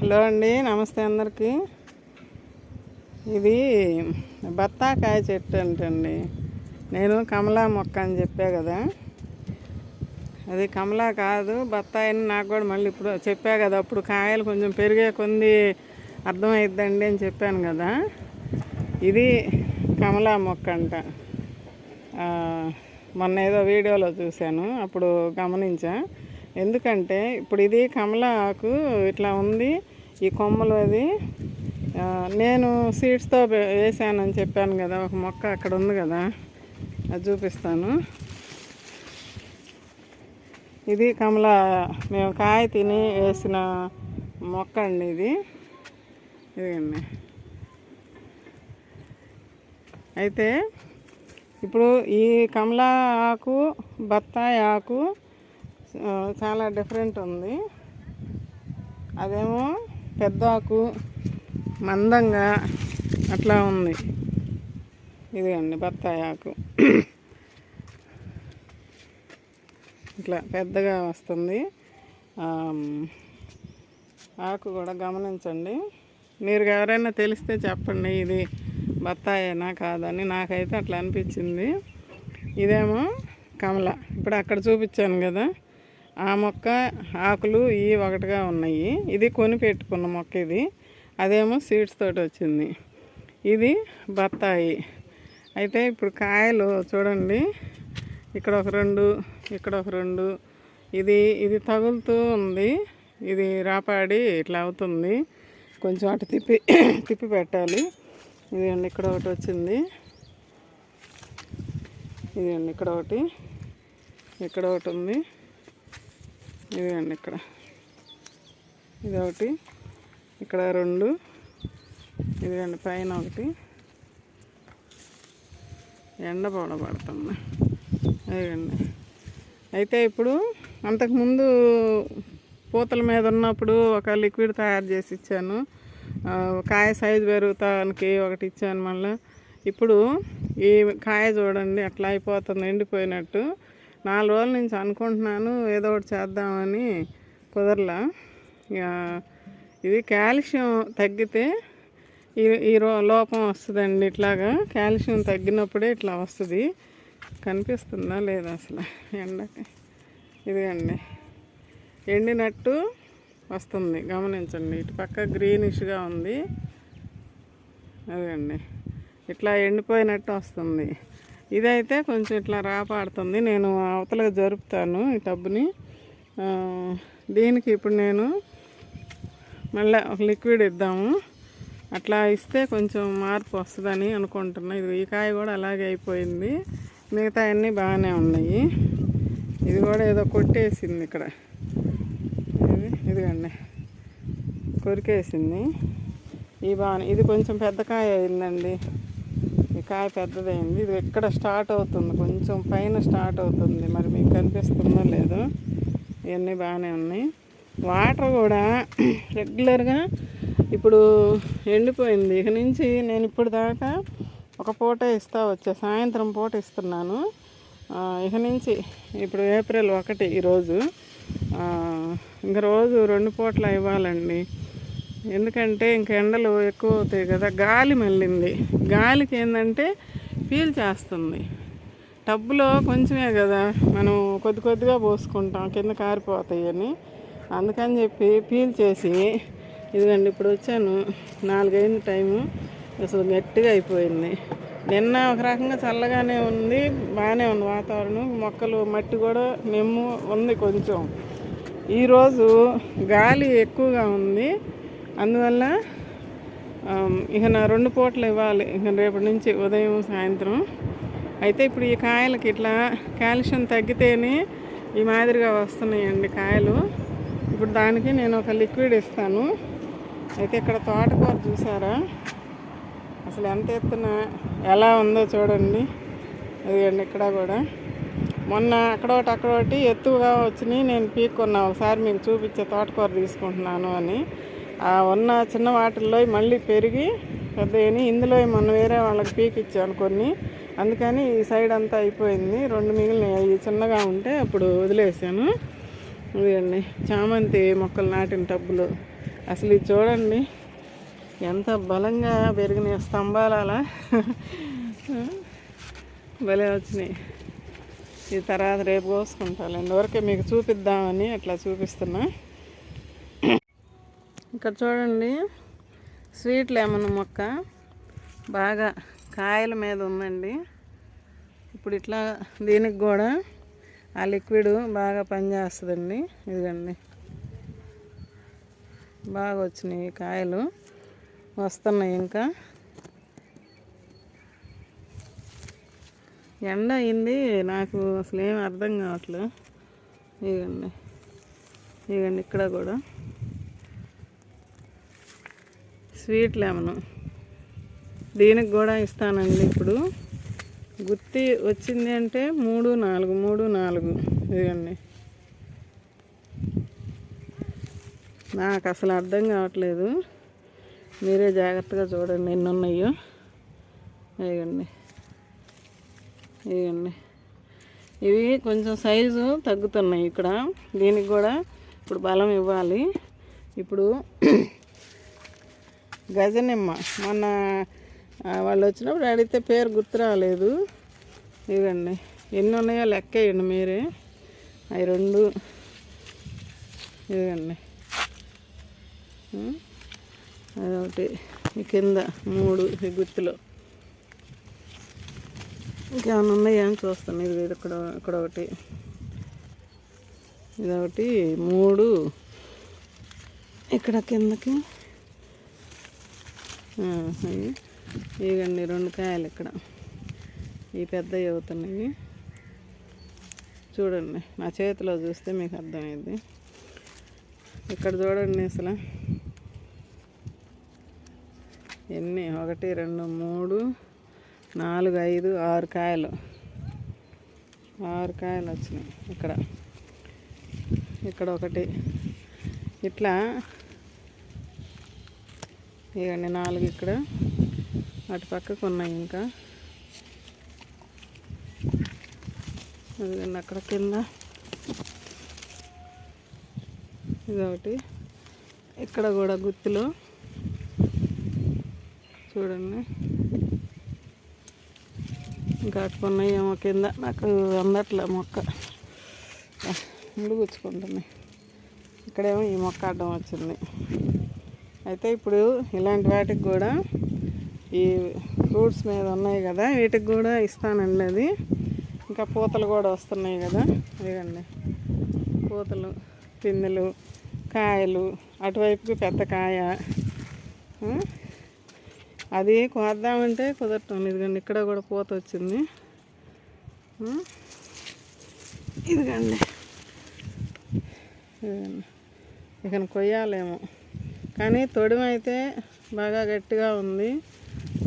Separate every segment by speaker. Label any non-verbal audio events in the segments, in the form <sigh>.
Speaker 1: Hello అండి నమస్తే అందరికీ. ఇది బత్తాకాయ చెట్టు అంటండి. నేను కమలా మొక్క అని చెప్పా కదా. అది కమలా కాదు బత్తాయి అని నాకు కూడా మళ్ళీ ఇప్పుడు చెప్పా కదా. అప్పుడు కాయలు కొంచెం పెరిగే కొంది అర్థమైద్దండి అని చెప్పాను కదా. ఇది కమలా మొక్క అంట. మొన్న ఏదో వీడియోలో చూశాను అప్పుడు గమనించా. ఎందుకంటే ఇప్పుడు ఇది కమలా ఆకు ఇట్లా ఉంది ఈ కొమ్మలు అది. నేను సీడ్స్తో వేసానని చెప్పాను కదా ఒక మొక్క అక్కడ ఉంది కదా అది చూపిస్తాను. ఇది కమలా మేము కాయ తిని వేసిన మొక్క అండి ఇది. ఇదిగండి. అయితే ఇప్పుడు ఈ కమలా ఆకు బత్తాయి ఆకు చాలా డిఫరెంట్ ఉంది. అదేమో పెద్ద ఆకు మందంగా అట్లా ఉంది. ఇదిగండి బత్తాయి ఆకు. ఇట్లా పెద్దగా వస్తుంది. ఆకు కూడా గమనించండి. మీరు ఎవరైనా తెలిస్తే చెప్పండి ఇది బత్తాయేనా కాదని. నాకైతే అట్లా అనిపించింది. ఇదేమో కమల. ఇప్పుడు అక్కడ చూపించాను కదా. ఆ మొక్క ఆకులు ఈ ఒకటిగా ఉన్నాయి. ఇది కొని పెట్టుకున్న మొక్క ఇది. అదేమో సీడ్స్ తోటి వచ్చింది. ఇది బత్తాయి. అయితే ఇప్పుడు కాయలు చూడండి. ఇక్కడ ఒక రెండు ఇక్కడ ఒక రెండు. ఇది ఇది తగులుతూ ఉంది. ఇది రాపాడి ఇట్లా అవుతుంది. కొంచెం అటు తిప్పి తిప్పి పెట్టాలి. ఇదిగండి ఇక్కడ ఒకటి వచ్చింది. ఇదిగండి ఇక్కడ ఒకటి. ఇక్కడ ఒకటి ఉంది. ఇవేయండి ఇక్కడ. ఇది ఒకటి ఇక్కడ రెండు ఇదిగండి పైన ఒకటి. ఎండ పడుతుంది. అదండి అయితే ఇప్పుడు అంతకుముందు పూతల మీద ఉన్నప్పుడు ఒక లిక్విడ్ తయారు చేసి ఇచ్చాను. కాయ సైజు పెరుగుతానికి ఒకటి ఇచ్చాను మళ్ళీ. ఇప్పుడు ఈ కాయ చూడండి అట్లా అయిపోతుంది ఎండిపోయినట్టు. నాలుగు రోజుల నుంచి అనుకుంటున్నాను ఏదో ఒకటి చేద్దామని కుదరలా. ఇక ఇది కాల్షియం తగ్గితే ఈ ఈ రో లోపం వస్తుందండి ఇట్లాగా. కాల్షియం తగ్గినప్పుడే ఇట్లా వస్తుంది. కనిపిస్తుందా లేదా అసలు? ఎండకి. ఇదిగండి. ఎండినట్టు వస్తుంది. గమనించండి. ఇటు పక్క గ్రీనిష్గా ఉంది. అదండి ఇట్లా ఎండిపోయినట్టు వస్తుంది. ఇదైతే కొంచెం ఇట్లా రాపాడుతుంది నేను అవతలకు జరుపుతాను ఈ టబ్బుని దీనికి ఇప్పుడు నేను మళ్ళీ ఒక లిక్విడ్ ఇద్దాము. అట్లా ఇస్తే కొంచెం మార్పు వస్తుందని అనుకుంటున్నా. ఇది ఈ కాయ కూడా అలాగే అయిపోయింది. మిగతా అన్నీ బాగానే ఉన్నాయి. ఇది కూడా ఏదో కొట్టేసింది ఇక్కడ. ఇది ఇదిగండి. కొరికేసింది. ఈ బాగా ఇది కొంచెం పెద్ద కాయ అయిందండి. కాయ పెద్దదైంది. ఇది ఎక్కడ స్టార్ట్ అవుతుంది? కొంచెం పైన స్టార్ట్ అవుతుంది. మరి మీకు కనిపిస్తుందో లేదో? ఇవన్నీ బాగానే ఉన్నాయి. వాటర్ కూడా రెగ్యులర్గా ఇప్పుడు ఎండిపోయింది. ఇక నుంచి నేను ఇప్పుడు దాకా ఒక పూట ఇస్తా వచ్చా. సాయంత్రం పూట ఇస్తున్నాను. ఇక నుంచి ఇప్పుడు ఏప్రిల్ ఒకటి ఈరోజు. ఇంక రోజు రెండు పూటలు ఇవ్వాలండి. ఎందుకంటే ఇంక ఎండలు ఎక్కువ అవుతాయి కదా గాలి మళ్ళింది. గాలికి ఏంటంటే పీల్ చేస్తుంది. టబ్బులో కొంచెమే కదా మనం కొద్ది కొద్దిగా పోసుకుంటాం కింద కారిపోతాయి అని అందుకని చెప్పి పీల్ చేసి ఇదిగండి ఇప్పుడు వచ్చాను నాలుగైంది టైము అసలు గట్టిగా అయిపోయింది. నిన్న ఒక రకంగా చల్లగానే ఉంది బాగానే ఉంది వాతావరణం. మొక్కలు మట్టి కూడా మెమ్ము ఉంది కొంచెం. ఈరోజు గాలి ఎక్కువగా ఉంది. అందువల్ల ఇక నా రెండు పూటలు ఇవ్వాలి. ఇక రేపటి నుంచి ఉదయం సాయంత్రం. అయితే ఇప్పుడు ఈ కాయలకి ఇట్లా కాల్షియం తగ్గితేనే ఈ మాదిరిగా వస్తున్నాయండి కాయలు. ఇప్పుడు దానికి నేను ఒక లిక్విడ్ ఇస్తాను. అయితే ఇక్కడ తోటకూర చూసారా? అసలు ఎంత ఎత్తున ఎలా ఉందో చూడండి. అదిగండి ఇక్కడ కూడా. మొన్న అక్కడోటి అక్కడోటి ఎత్తుగా వచ్చినాయి నేను పీక్కున్నా. ఒకసారి మీకు చూపించే తోటకూర తీసుకుంటున్నాను అని. ఆ ఉన్న చిన్న వాటిల్లో మళ్ళీ పెరిగి పెద్దవి ఇందులో మొన్న వేరే వాళ్ళకి పీకిచ్చాను కొన్ని. అందుకని ఈ సైడ్ అంతా అయిపోయింది. రెండు మిగిలినాయి. చిన్నగా ఉంటే అప్పుడు వదిలేసాను. ఇదండి చామంతి మొక్కలు నాటిన టబ్బులు. అసలు ఇది చూడండి ఎంత బలంగా పెరిగినాయి. స్తంభాలు అలా భలే వచ్చినాయి. ఈ తర్వాత రేపు కోసుకుంటాను వరకే మీకు చూపిద్దామని అట్లా చూపిస్తున్నా. ఇక్కడ చూడండి. స్వీట్ లెమన్ మొక్క. బాగా కాయల మీద ఉందండి. ఇప్పుడు ఇట్లా దీనికి కూడా ఆ లిక్విడ్ బాగా పనిచేస్తుందండి. ఇదిగండి. బాగా వచ్చినాయి కాయలు. వస్తున్నాయి ఇంకా. ఎండ అయింది. నాకు అసలు ఏం అర్థం కావట్లేదు. ఇదిగండి. ఇదిగండి ఇక్కడ కూడా. Sweet lemon. దీనికి కూడా ఇస్తానండి ఇప్పుడు. గుత్తి వచ్చింది అంటే మూడు నాలుగు మూడు నాలుగు. ఇదిగండి. నాకు అసలు అర్థం కావట్లేదు. మీరే జాగ్రత్తగా చూడండి ఎన్ని ఉన్నాయో ఇదిగండి. ఇదిగండి. ఇవి కొంచెం సైజు తగ్గుతున్నాయి ఇక్కడ. దీనికి కూడా ఇప్పుడు బలం ఇవ్వాలి. ఇప్పుడు గజనిమ్మ. మన వాళ్ళు వచ్చినప్పుడు అడిగితే పేరు గుర్తు రాలేదు. ఇవ్వండి ఎన్ని ఉన్నాయో లెక్క వేయండి మీరే. అవి రెండు. ఇదిగండి. అదొకటి ఈ కింద మూడు ఈ గుత్తిలో. ఇంకేమైనా ఉన్నాయా అని చూస్తాను. ఇది ఇక్కడ ఇక్కడ ఒకటి. ఇదొకటి మూడు. ఇక్కడ కిందకి ఆ, ఇవ్వండి రెండు కాయలు ఇక్కడ. ఈ పెద్దవి అవుతున్నాయి చూడండి నా చేతిలో చూస్తే మీకు అర్థమైంది ఇక్కడ చూడండి అసలు. ఎన్ని? ఒకటి రెండు మూడు నాలుగు ఐదు ఆరు కాయలు. ఆరు కాయలు వచ్చినాయి ఇక్కడ. ఇక్కడ ఒకటి. ఇట్లా ఇవన్నీ నాలుగు ఇక్కడ. అటు పక్కకు ఉన్నాయి ఇంకా. అదిగండి అక్కడ కింద. ఇదొకటి. ఇక్కడ కూడా గుత్తిలో. చూడండి. ఇంకా అట్టుకున్నాయి ఏమో కింద. నాకు అందట్లే మొక్క. ముందు గుచ్చుకుంటున్నాయి. ఇక్కడేమో ఈ మొక్క అడ్డం వచ్చింది. అయితే ఇప్పుడు ఇలాంటి వాటికి కూడా ఈ ఫ్రూట్స్ మీద ఉన్నాయి కదా వీటికి కూడా ఇస్తానండి అది. ఇంకా పూతలు కూడా వస్తున్నాయి కదా ఇవ్వండి పూతలు పిందెలు కాయలు అటువైపుకి పెద్ద కాయ. అది కోద్దామంటే కుదరటం ఇదిగండి ఇక్కడ కూడా పూత వచ్చింది. ఇదిగండి. ఇదిగండి. ఇక కొయ్యాలేమో. కానీ తొడిమైతే బాగా గట్టిగా ఉంది.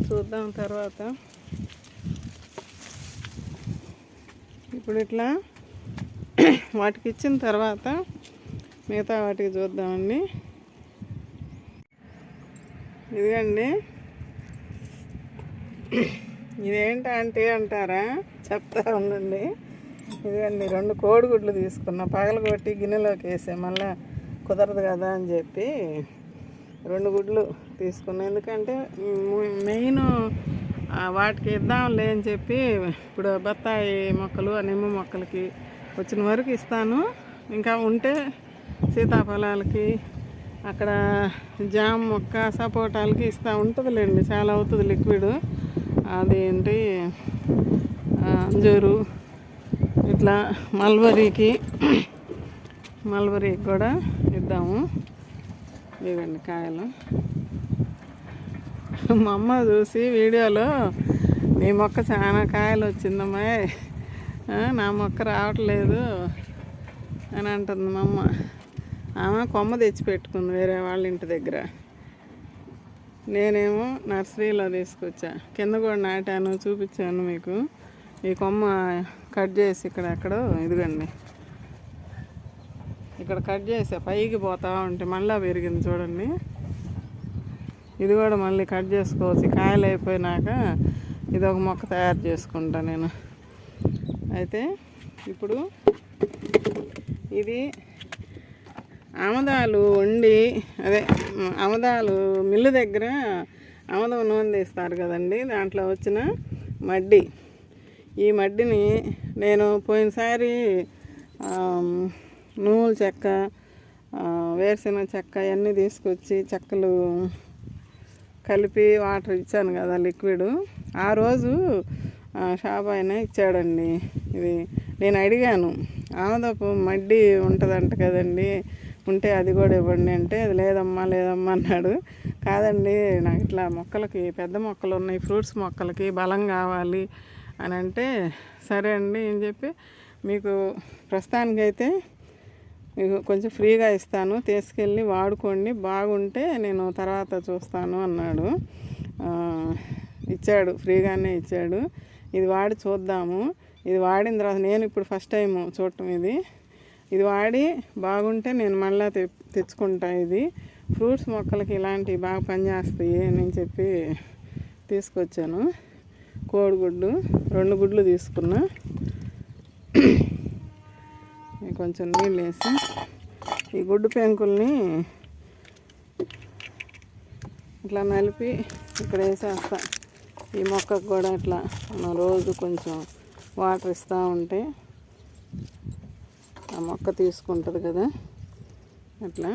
Speaker 1: చూద్దాం తర్వాత. ఇప్పుడు ఇట్లా వాటికి ఇచ్చిన తర్వాత మిగతా వాటికి చూద్దామండి. ఇదిగండి. ఇదేంటంటే అంటారా? చెప్తా ఉండండి. ఇదిగండి రెండు కోడిగుడ్లు తీసుకున్నా. పగలగొట్టి గిన్నెలోకి వేసే మళ్ళీ కుదరదు కదా అని చెప్పి రెండు గుడ్లు తీసుకున్నాను ఎందుకంటే మెయిన్ వాటికి ఇద్దాంలే అని చెప్పి ఇప్పుడు బత్తాయి మొక్కలు నిమ్మ మొక్కలకి వచ్చిన వరకు ఇస్తాను. ఇంకా ఉంటే సీతాఫలాలకి అక్కడ జామ మొక్క సపోటాలకి ఇస్తూ ఉంటుందిలేండి. చాలా అవుతుంది లిక్విడ్. అదేంటి? అంజూరు ఇట్లా మల్బరీకి మల్బరీకి కూడా ఇద్దాము. ఇవ్వండి కాయలు మా అమ్మ చూసి వీడియోలో నీ మొక్క చాలా కాయలు వచ్చిందమ్మా నా మొక్క రావట్లేదు అని అంటుంది మా అమ్మ. ఆమె కొమ్మ తెచ్చి పెట్టుకుంది వేరే వాళ్ళ ఇంటి దగ్గర. నేనేమో నర్సరీలో తీసుకొచ్చా. కింద కూడా నాటాను చూపించాను మీకు. ఈ కొమ్మ కట్ చేసి ఇక్కడ ఎక్కడో ఇదిగండి. ఇక్కడ కట్ చేసా పైకి పోతా ఉంటే మళ్ళీ పెరిగింది చూడండి. ఇది కూడా మళ్ళీ కట్ చేసుకోవచ్చు. కాయలు అయిపోయినాక ఇది ఒక మొక్క తయారు చేసుకుంటా నేను. అయితే ఇప్పుడు ఇది ఆమదాలు వండి అదే ఆమదాలు మిల్లు దగ్గర ఆమదం నూనె తీస్తారు కదండి. దాంట్లో వచ్చిన మడ్డి. ఈ మడ్డిని నేను పోయినసారి నూలు చెక్క వేరుశనగ చెక్క ఇవన్నీ తీసుకొచ్చి చెక్కలు కలిపి వాటర్ ఇచ్చాను కదా లిక్విడ్. ఆ రోజు షాప్ ఆయన ఇచ్చాడండి. ఇది నేను అడిగాను ఆమదపు మడ్డి ఉంటుందంట కదండి ఉంటే అది కూడా ఇవ్వండి అంటే అది లేదమ్మా లేదమ్మా అన్నాడు. కాదండి నాకు ఇట్లా మొక్కలకి పెద్ద మొక్కలు ఉన్నాయి ఫ్రూట్స్ మొక్కలకి బలం కావాలి అని అంటే సరే అండి అని చెప్పి మీకు ప్రస్తుతానికైతే కొంచెం ఫ్రీగా ఇస్తాను. తీసుకెళ్ళి వాడుకోండి. బాగుంటే నేను తర్వాత చూస్తాను అన్నాడు. ఇచ్చాడు. ఫ్రీగానే ఇచ్చాడు. ఇది వాడి చూద్దాము. ఇది వాడిన తర్వాత నేను ఇప్పుడు ఫస్ట్ టైం చూడటం ఇది. ఇది వాడి బాగుంటే నేను మళ్ళీ తె తెచ్చుకుంటా ఇది. ఫ్రూట్స్ మొక్కలకి ఇలాంటివి బాగా పనిచేస్తాయి అని చెప్పి తీసుకొచ్చాను. కోడిగుడ్డు. రెండు గుడ్లు తీసుకున్నా. కొంచెం నీళ్ళు వేసి ఈ గుడ్డు పెంకుల్ని ఇట్లా నలిపి ఇక్కడ వేసేస్తా. ఈ మొక్కకు కూడా ఇట్లా మనం రోజు కొంచెం వాటర్ ఇస్తూ ఉంటే ఆ మొక్క తీసుకుంటుంది కదా. అట్లా.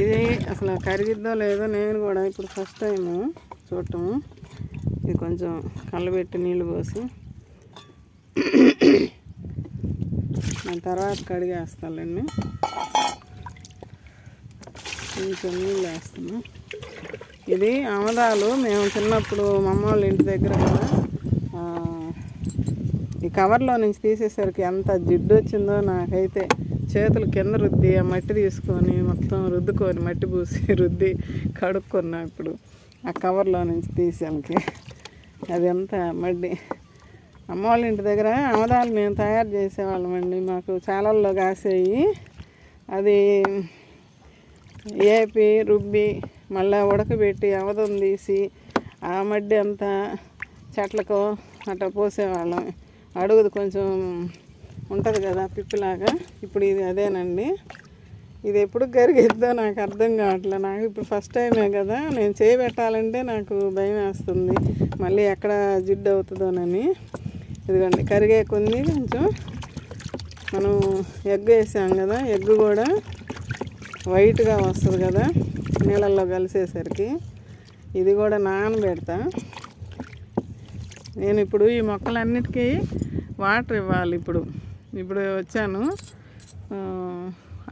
Speaker 1: ఇది అసలు కరిగిద్దో లేదో నేను కూడా ఇప్పుడు ఫస్ట్ టైము చూడటము ఇది కొంచెం కళ్ళబెట్టి నీళ్ళు పోసి దాని తర్వాత కడిగేస్తానండి కొంచెం నీళ్ళు వేస్తాను ఇది అమదాలు మేము చిన్నప్పుడు మా అమ్మ వాళ్ళ ఇంటి దగ్గర కూడా ఈ కవర్లో నుంచి తీసేసరికి ఎంత జిడ్డు వచ్చిందో నాకైతే చేతులు కింద రుద్ది ఆ మట్టి తీసుకొని మొత్తం రుద్దుకొని మట్టి పూసి <laughs> రుద్ది కడుక్కున్నా ఇప్పుడు. ఆ కవర్లో నుంచి తీసానికి. అది ఎంత మడ్డి. అమ్మ వాళ్ళ ఇంటి దగ్గర ఆమదాలు మేము తయారు చేసేవాళ్ళమండి. మాకు చాలల్లో కాసేవి అది ఏపి రుబ్బి మళ్ళీ ఉడకబెట్టి అవదం తీసి ఆ మడ్డి అంతా చెట్లకు అట్లా పోసేవాళ్ళం. అడుగుది కొంచెం ఉంటుంది కదా పిప్పిలాగా. ఇప్పుడు ఇది అదేనండి. ఇది ఎప్పుడు గరిగిద్దో నాకు అర్థం కావట్లే. నాకు ఇప్పుడు ఫస్ట్ టైమే కదా. నేను చేయి పెట్టాలంటే నాకు భయం వేస్తుంది. మళ్ళీ ఎక్కడ జిడ్డు అవుతుందోనని. ఇదిగోండి కరిగే కొన్ని కొంచెం మనం ఎగ్ వేసాం కదా ఎగ్ కూడా వైట్గా వస్తుంది కదా నీళ్ళల్లో కలిసేసరికి ఇది కూడా నానబెడతా. నేను ఇప్పుడు ఈ మొక్కలన్నిటికీ వాటర్ ఇవ్వాలి ఇప్పుడు. ఇప్పుడు వచ్చాను. ఆ,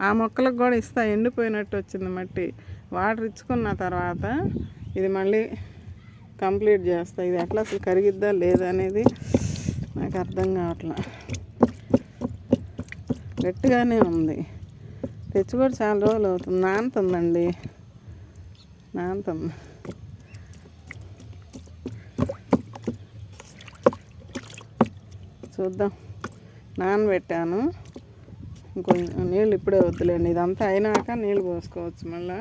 Speaker 1: ఆ మొక్కలకు కూడా ఇస్తా ఎండిపోయినట్టు వచ్చింది మట్టి. వాటర్ ఇచ్చుకున్న తర్వాత ఇది మళ్ళీ కంప్లీట్ చేస్తా. ఇది ఎట్లా అసలు కరిగిద్దా లేదా అనేది నాకు అర్థం కావట్లా. గట్టిగానే ఉంది. తెచ్చి కూడా చాలా రోజులు అవుతుంది. నానుతుందండి. నానుతుంది. చూద్దాం. నానబెట్టాను. ఇంకొంచెం నీళ్ళు ఇప్పుడే వద్దులేండి. ఇదంతా అయినాక నీళ్ళు పోసుకోవచ్చు మళ్ళీ.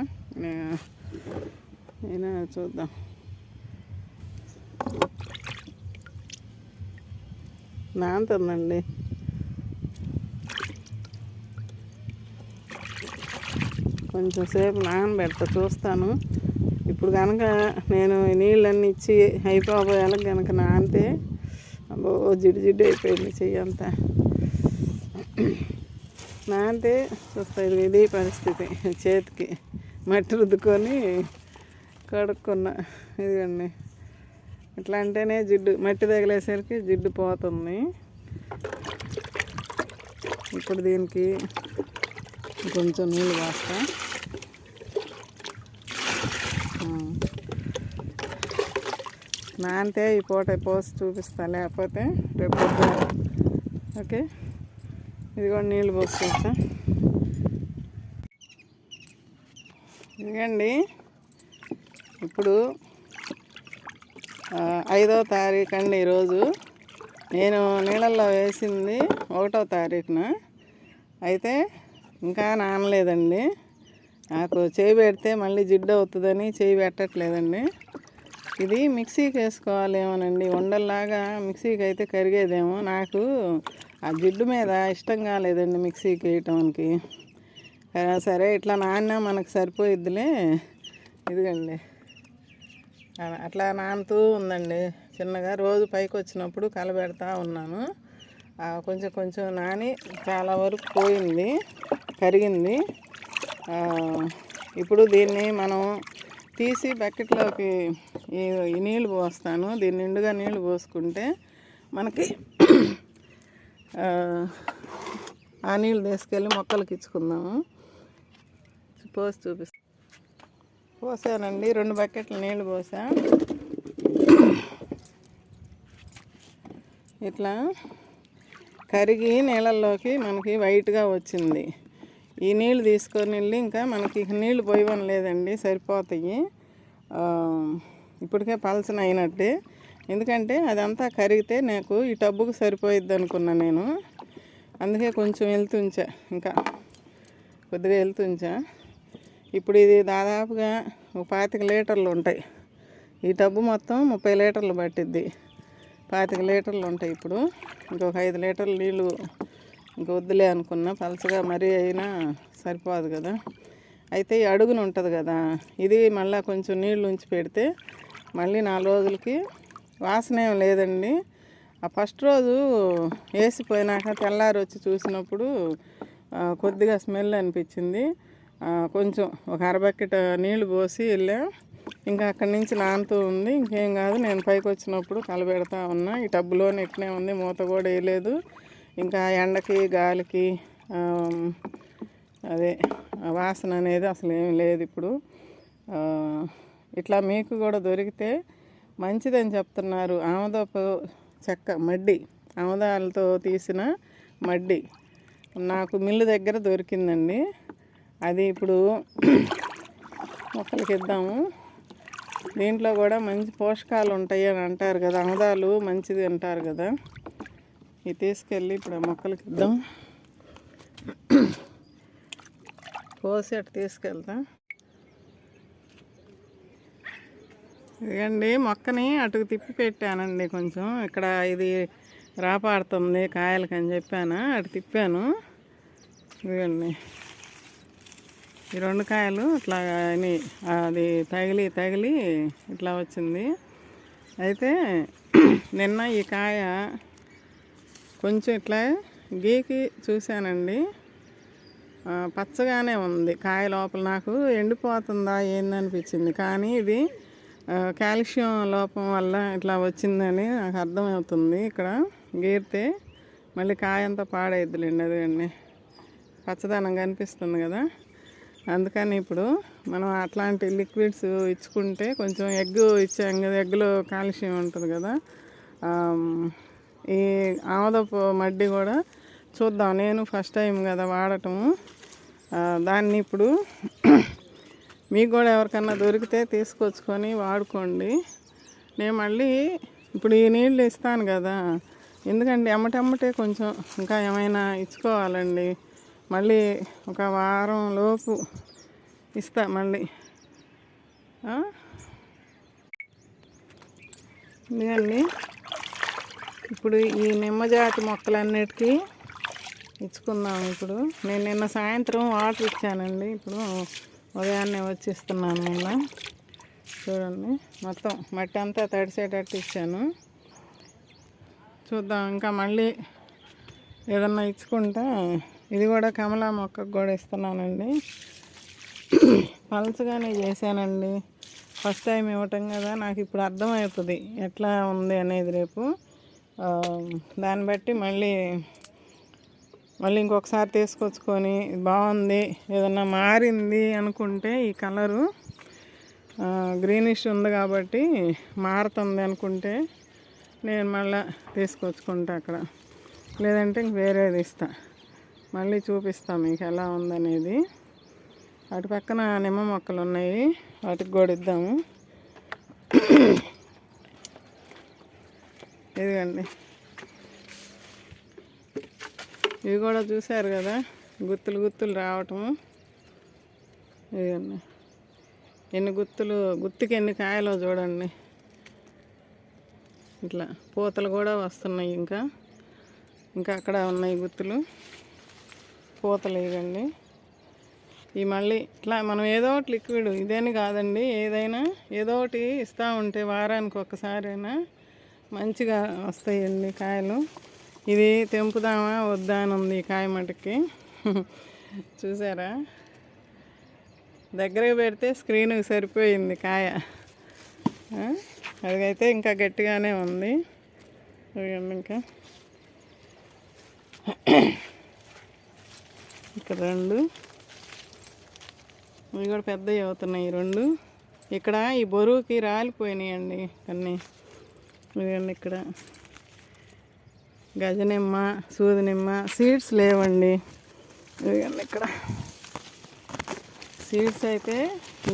Speaker 1: అయినా చూద్దాం. నానుతుందండి కొంచెం సేపు నానబెడతా చూస్తాను. ఇప్పుడు కనుక నేను నీళ్ళన్నీ ఇచ్చి అయిపోయాల కనుక నానితే అబ్బో జిడ్డు జిడ్డు అయిపోయింది చెయ్యంతా నానితే చూస్తా ఇది పరిస్థితి. చేతికి మట్టి రుద్దుకొని కడుక్కున్నా. ఇదిగండి. ఇట్లా అంటేనే జిడ్డు మట్టి తగిలేసరికి జిడ్డు పోతుంది. ఇప్పుడు దీనికి కొంచెం నీళ్ళు పోస్తా. ఉమ్. నానితే ఈ పూట పోసి చూపిస్తా లేకపోతే రేపు ఓకే? ఇది కూడా నీళ్ళు పోసుకుంటా ఇదిగండి. ఇప్పుడు ఐదో తారీఖు అండి ఈరోజు. నేను నీళ్ళల్లో వేసింది ఒకటో తారీఖున. అయితే ఇంకా నానలేదండి. నాకు చేయి పెడితే మళ్ళీ జిడ్డు అవుతుందని చేయి పెట్టట్లేదండి. ఇది మిక్సీకి వేసుకోవాలేమోనండి. ఉండల్లాగా మిక్సీకి అయితే కరిగేదేమో. నాకు ఆ జిడ్డు మీద ఇష్టం కాలేదండి మిక్సీకి వేయటానికి. సరే ఇట్లా నాన్న మనకు సరిపోయిద్దిలే. ఇదిగండి. అట్లా నానుతూ ఉందండి. చిన్నగా రోజు పైకి వచ్చినప్పుడు కలబెడతా ఉన్నాను. కొంచెం కొంచెం నాని చాలా వరకు పోయింది కరిగింది. ఇప్పుడు దీన్ని మనం తీసి బకెట్లోకి ఈ నీళ్ళు పోస్తాను. దీన్ని నిండుగా నీళ్ళు పోసుకుంటే మనకి ఆ, ఆ నీళ్ళు తీసుకెళ్ళి మొక్కలకి ఇచ్చుకుందాము. పోసి చూపిస్తాను పోసానండి. రెండు బకెట్ల నీళ్ళు పోసా. ఇట్లా కరిగి నీళ్ళల్లోకి మనకి వైట్గా వచ్చింది. ఈ నీళ్ళు తీసుకొని వెళ్ళి ఇంకా మనకి నీళ్ళు పోయవని లేదండి సరిపోతాయి. ఇప్పటికే పలసన అయినట్టే. ఎందుకంటే అదంతా కరిగితే నాకు ఈ టబ్బుకు సరిపోయిద్ది అనుకున్నా నేను. అందుకే కొంచెం వెళ్తుంచా. ఇంకా కొద్దిగా వెళ్తుంచా. ఇప్పుడు ఇది దాదాపుగా ఒక పాతిక లీటర్లు ఉంటాయి. ఈ డబ్బు మొత్తం ముప్పై లీటర్లు పట్టిద్ది. పాతిక లీటర్లు ఉంటాయి ఇప్పుడు. ఇంకొక ఐదు లీటర్లు నీళ్ళు ఇంకా వద్దులే అనుకున్నా. పలచగా మరీ అయినా సరిపోదు కదా. అయితే ఈ అడుగున ఉంటుంది కదా. ఇది మళ్ళీ కొంచెం నీళ్ళు ఉంచి పెడితే మళ్ళీ నాలుగు రోజులకి వాసన ఏం లేదండి. ఆ ఫస్ట్ రోజు వేసిపోయినాక తెల్లారి వచ్చి చూసినప్పుడు కొద్దిగా స్మెల్ అనిపించింది. కొంచెం ఒక అరబకెట్ నీళ్ళు పోసి వెళ్ళా. ఇంకా అక్కడి నుంచి నానుతూ ఉంది. ఇంకేం కాదు నేను పైకి వచ్చినప్పుడు కలబెడతా ఉన్నా. ఈ టబ్బులో ఇట్నే ఉంది మూత కూడా వేయలేదు. ఇంకా ఎండకి గాలికి అదే వాసన అనేది అసలు ఏమి లేదు ఇప్పుడు. ఇట్లా మీకు కూడా దొరికితే మంచిదని చెప్తున్నారు. ఆమదపు చెక్క మడ్డి ఆమదాలతో తీసిన మడ్డి. నాకు మిల్లు దగ్గర దొరికిందండి. అది ఇప్పుడు మొక్కలకి ఇద్దాము దీంట్లో కూడా మంచి పోషకాలు ఉంటాయి అని అంటారు కదా. ఆముదాలు మంచిది అంటారు కదా. ఇది తీసుకెళ్ళి ఇప్పుడు ఆ మొక్కలకి ఇద్దాం కోసి అటు తీసుకెళ్తా. ఇదిగండి మొక్కని అటుకు తిప్పి పెట్టానండి కొంచెం. ఇక్కడ ఇది రాపాడుతుంది కాయలకి అని చెప్పాను. అటు తిప్పాను. ఇదిగండి. ఈ రెండు కాయలు ఇట్లా అది తగిలి తగిలి ఇట్లా వచ్చింది. అయితే <clears throat> నిన్న ఈ కాయ కొంచెం ఇట్లా గీకి చూశానండి. పచ్చగానే ఉంది కాయ లోపల. నాకు ఎండిపోతుందా ఏందనిపించింది కానీ ఇది కాల్షియం లోపం వల్ల ఇట్లా వచ్చిందని నాకు అర్థమవుతుంది. ఇక్కడ గీరితే మళ్ళీ కాయ అంతా పాడైద్దిలేండి అదండి పచ్చదనం కనిపిస్తుంది కదా. అందుకని ఇప్పుడు మనం అట్లాంటి లిక్విడ్స్ ఇచ్చుకుంటే కొంచెం ఎగ్ ఇచ్చాం కదా ఎగ్లో కాల్షియం ఉంటుంది కదా. ఈ ఆమదపు మడ్డి కూడా చూద్దాం. నేను ఫస్ట్ టైం కదా వాడటం. దాన్ని ఇప్పుడు మీకు కూడా ఎవరికన్నా దొరికితే తీసుకొచ్చుకొని వాడుకోండి. నేను మళ్ళీ ఇప్పుడు ఈ నీళ్ళు ఇస్తాను కదా. ఎందుకంటే ఎమ్మటెమ్మటే కొంచెం ఇంకా ఏమైనా ఇచ్చుకోవాలండి. మళ్ళీ ఒక వారం లోపు ఇస్తా మళ్ళీ. ఆ? ఇప్పుడు ఈ నిమ్మజాతి మొక్కలన్నిటికీ ఇచ్చుకుందాం ఇప్పుడు. నేను నిన్న సాయంత్రం వాటర్ ఇచ్చానండి. ఇప్పుడు ఉదయాన్నే వచ్చి ఇస్తున్నాను చూడండి. మొత్తం మట్టి అంతా తడిసేటట్టు ఇచ్చాను. చూద్దాం. ఇంకా మళ్ళీ ఏదన్నా ఇచ్చుకుంటా ఇది కూడా కమలా మొక్కకు కూడా ఇస్తున్నానండి. పలచగానే చేశానండి. ఫస్ట్ టైం ఇవ్వటం కదా నాకు ఇప్పుడు అర్థమవుతుంది ఎట్లా ఉంది అనేది రేపు. దాన్ని బట్టి మళ్ళీ మళ్ళీ ఇంకొకసారి తీసుకొచ్చుకొని బాగుంది ఏదన్నా మారింది అనుకుంటే ఈ కలరు గ్రీనిష్ ఉంది కాబట్టి మారుతుంది అనుకుంటే నేను మళ్ళీ తీసుకొచ్చుకుంటా అక్కడ. లేదంటే ఇంక వేరేది ఇస్తాను మళ్ళీ చూపిస్తాం మీకు ఎలా ఉందనేది. అటు పక్కన నిమ్మ మొక్కలు ఉన్నాయి. వాటికి కూడా ఇద్దాము ఇదిగండి. ఇవి కూడా చూశారు కదా? గుత్తులు గుత్తులు రావటము. ఇదిగండి. ఎన్ని గుత్తులు గుత్తికి ఎన్ని కాయలో చూడండి. ఇట్లా పూతలు కూడా వస్తున్నాయి ఇంకా. ఇంకా అక్కడ ఉన్నాయి గుత్తులు. పూతలు ఈ మళ్ళీ ఇట్లా మనం ఏదో ఒకటి లిక్విడ్ ఇదేని కాదండి ఏదైనా ఏదో ఒకటి ఇస్తూ ఉంటే వారానికి ఒక్కసారైనా మంచిగా వస్తాయండి కాయలు. ఇది తెంపుదామా వద్దా అని ఉంది కాయ మటుకి. చూసారా? దగ్గరకు పెడితే స్క్రీన్కి సరిపోయింది కాయ. ఆ? అదైతే ఇంకా గట్టిగానే ఉంది. ఇంకా. ఇక్కడ రెండు. ఇవి కూడా పెద్దవి అవుతున్నాయి ఈ రెండు. ఇక్కడ ఈ బరువుకి రాలిపోయినాయండి అన్నీ. ఇవ్వండి ఇక్కడ. గజనిమ్మ సూదినిమ్మ సీడ్స్ లేవండి. ఇవ్వండి ఇక్కడ. సీడ్స్ అయితే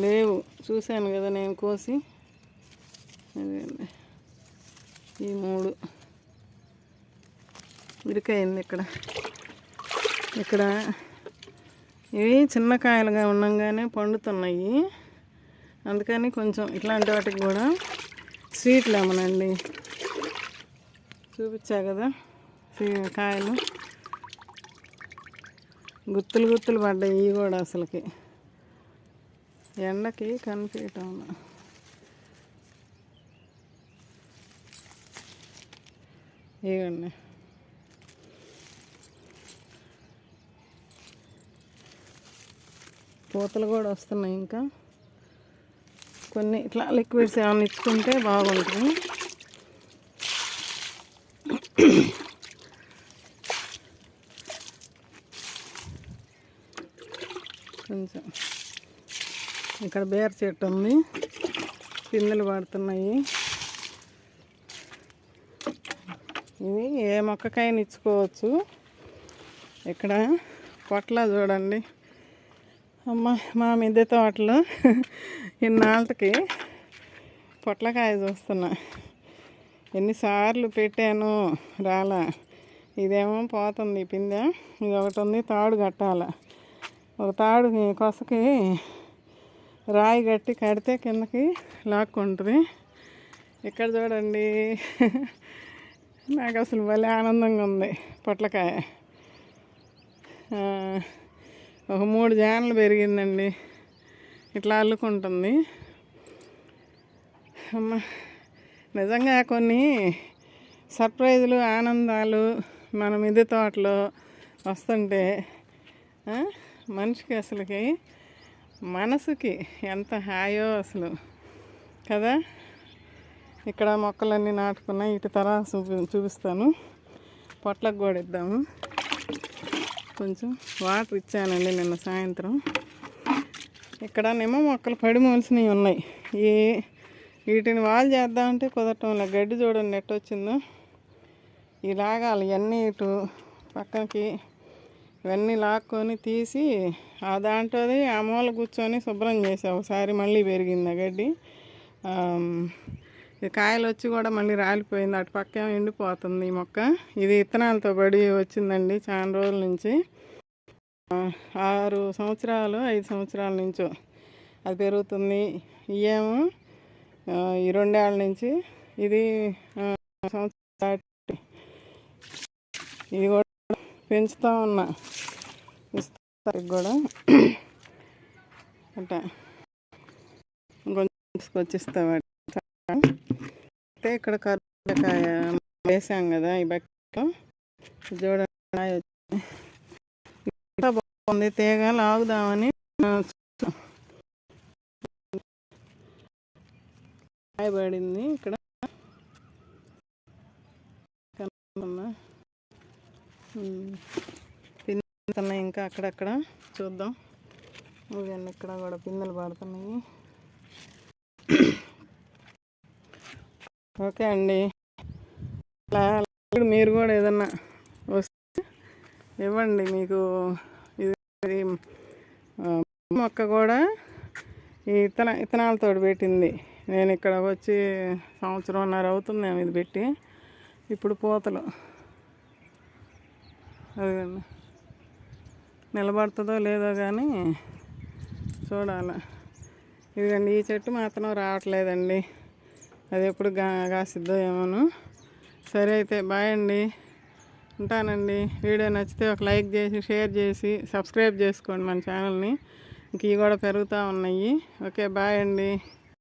Speaker 1: లేవు. చూశాను కదా నేను కోసి. ఈ మూడు. ఇరుకైంది ఇక్కడ. ఇక్కడ ఇవి చిన్న కాయలుగా ఉండంగానే పండుతున్నాయి. అందుకని కొంచెం ఇట్లాంటి వాటికి కూడా స్వీట్ లెమన్ అండి. చూపించా కదా సీ- కాయలు. గుత్తులు గుత్తులు పడ్డాయి ఇవి కూడా అసలుకి. ఎండకి కనిపించటం ఇవన్నీ పూతలు కూడా వస్తున్నాయి ఇంకా. కొన్ని ఇట్లా లిక్విడ్స్ ఏమైనా ఇచ్చుకుంటే బాగుంటుంది. కొంచెం ఇక్కడ బేర చెట్టు ఉంది. పిందులు పడుతున్నాయి. ఇవి ఏ మొక్కకైనా ఇచ్చుకోవచ్చు. ఇక్కడ పొట్ల చూడండి. అమ్మ మా మిద్దె తోటలో ఇన్నాళ్ళకి పొట్లకాయ చూస్తున్నా. ఎన్నిసార్లు పెట్టాను రాలా. ఇదేమో పోతుంది పిందె. ఇది ఒకటి ఉంది తాడు కట్టాల. ఒక తాడు కొసకి రాయి కట్టి కడితే కిందకి లాక్కుంటుంది. ఇక్కడ చూడండి. నాకు అసలు భలే ఆనందంగా ఉంది పొట్లకాయ. ఒక మూడు జాన్లు పెరిగిందండి. ఇట్లా అల్లుకుంటుంది. అమ్మ నిజంగా కొన్ని సర్ప్రైజులు ఆనందాలు మన మిద్దె తోటలో వస్తుంటే మనిషికి అసలుకి మనసుకి ఎంత హాయో అసలు. కదా? ఇక్కడ మొక్కలన్నీ నాటుకున్నా ఇటు తర చూపి చూపిస్తాను. పొట్లకు కూడా ఇద్దాము కొంచెం వాటర్ ఇచ్చానండి నిన్న సాయంత్రం. ఇక్కడ నిమ్మ మొక్కలు పడి మోల్సినవి ఉన్నాయి. ఈ వీటిని వాల్ చేద్దామంటే కుదరటం లేదు. గడ్డి చూడండి నెట్ వచ్చిందో. ఈ ఇవన్నీ ఇటు పక్కనకి ఇవన్నీ లాక్కొని తీసి ఆ దాంట్లోది ఆ మూల కూర్చొని శుభ్రం చేసా. ఒకసారి మళ్ళీ పెరిగింది ఆ గడ్డి. ఇది కాయలు వచ్చి కూడా మళ్ళీ రాలిపోయింది. అటు పక్క ఎండిపోతుంది ఈ మొక్క. ఇది విత్తనాలతో పడి వచ్చిందండి చాలా రోజుల నుంచి. ఆరు సంవత్సరాలు ఐదు సంవత్సరాల నుంచో అది పెరుగుతుంది. ఇవేమో ఈ రెండేళ్ళ నుంచి ఇది సంవత్సరం ఇది కూడా పెంచుతూ ఉన్నా. ఇస్తారు కూడా. అట్లా కొంచెం తీసుకొచ్చిస్తా అంటే అయితే ఇక్కడ కర్రకాయ వేసాం కదా ఈ బకెట్లో చూడండి బాగుంది. తీగ లాగుదామని పడింది ఇక్కడ. కనపడుతుందా? ఇంకా అక్కడక్కడ. చూద్దాం. ఇవన్నీ ఇక్కడ కూడా పిందెలు పడుతున్నాయి. ఓకే అండి. అలా ఇప్పుడు మీరు కూడా ఏదన్నా వస్తే ఇవ్వండి మీకు. ఇది మొక్క కూడా ఈ ఇతన ఇతనాలతో పెట్టింది. నేను ఇక్కడ వచ్చి సంవత్సరంన్నర మేము ఇది పెట్టి. ఇప్పుడు పూతలు. అదిగండి నిలబడుతుందో లేదో కానీ చూడాలి. ఇదిగండి ఈ చెట్టు మాత్రం రావట్లేదండి. అది ఎప్పుడు గా కాసిద్దో ఏమోను. సరే అయితే బాయ్ అండి. ఉంటానండి. వీడియో నచ్చితే ఒక లైక్ చేసి షేర్ చేసి సబ్స్క్రైబ్ చేసుకోండి మన ఛానల్ని. ఇంక ఇవి కూడా పెరుగుతూ ఉన్నాయి. ఓకే బాయ్ అండి.